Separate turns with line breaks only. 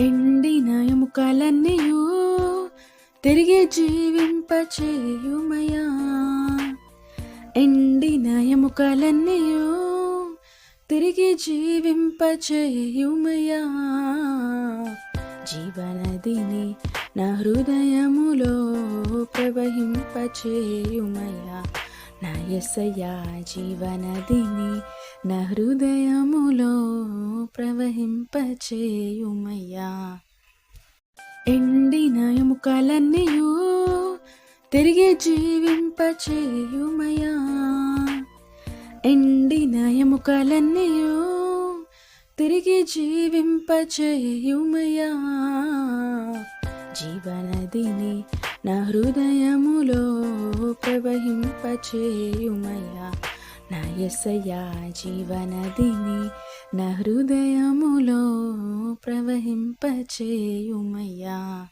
ఎండిన ఎముకలన్నీయు తిరిగి జీవింపచేయుమయా. ఎండిన ఎముకలన్నీయు తిరిగి జీవింపచేయుమయా. జీవనదిని నా హృదయములో ప్రవహింపచేయుమయా. నా ఎసయా జీవనదిని నా హృదయ ప్రవహింపచేయుమయ్యా. ఎండిన ఎముకలన్నీయు తిరిగి జీవింపచేయుమయా ఎండిన ఎముకలన్నీయు తిరిగి జీవింపచేయుమయా జీవనదిని నా హృదయములో ప్రవహింపచేయుమయ్యా. నా జీవనదిని నా హృదయములో ప్రవహింపచేయుమయ్యా.